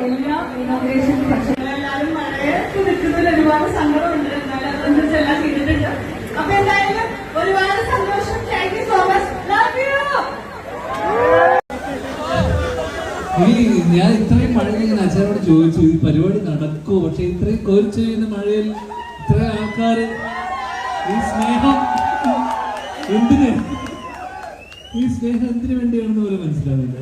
എല്ലാ ഒരുപാട് എന്നാലും എല്ലാം എന്തായാലും ഒരുപാട് സന്തോഷം. സോ ലവ് ഞാൻ ഇത്രയും മഴയിൽ അച്ഛനോട് ചോദിച്ചു ഈ പരിപാടി നടക്കുമോ പക്ഷെ ഇത്രയും കോരിച്ചു ചെയ്യുന്ന മഴയിൽ ഇത്രയും ആൾക്കാർ ഈ സ്നേഹം എന്തിന്? ഈ സ്നേഹം എന്തിനു വേണ്ടിയാണെന്ന് പോലും മനസ്സിലാവില്ല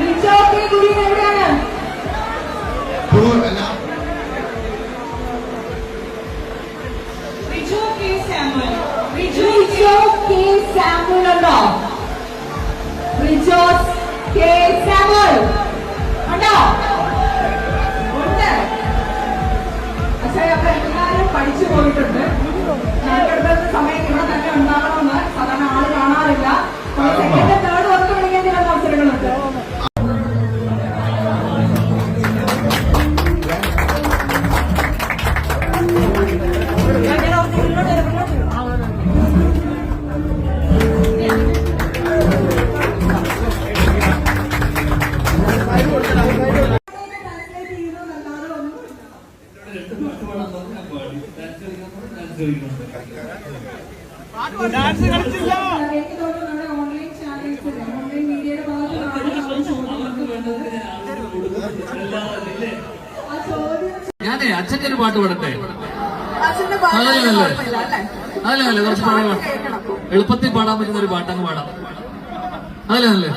റിജോക്കി കുര്യൻ Rejoice, റിജു ഉണ്ടാകണമെന്ന് സാധാരണ ആൾ കാണാറില്ല. സെക്കൻഡ് തേർഡ് വർക്ക് വിളിക്കാൻ ചില അവസരങ്ങളുണ്ട്. എനിക്ക് തോന്നുന്നു ഞാനേ അച്ഛന്റെ ഒരു പാട്ട് പാടട്ടെ? അച്ഛന്റെ അതല്ലേ കുറച്ച് പാടാം. എളുപ്പത്തിൽ പാടാൻ പറ്റുന്ന ഒരു പാട്ടങ്ങ് പാടാം. അതല്ലേ അല്ലേ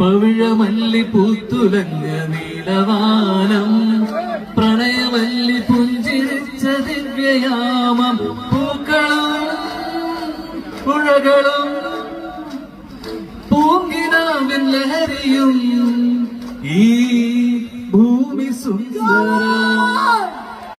പവിഴമല്ലി പൂത്തുലഞ്ഞ നീലവാനം പ്രണയമല്ലി പുഞ്ചിരിച്ച ദിവ്യയാമം പുഴകളും പൂങ്കിനാവിൻ ലഹരിയും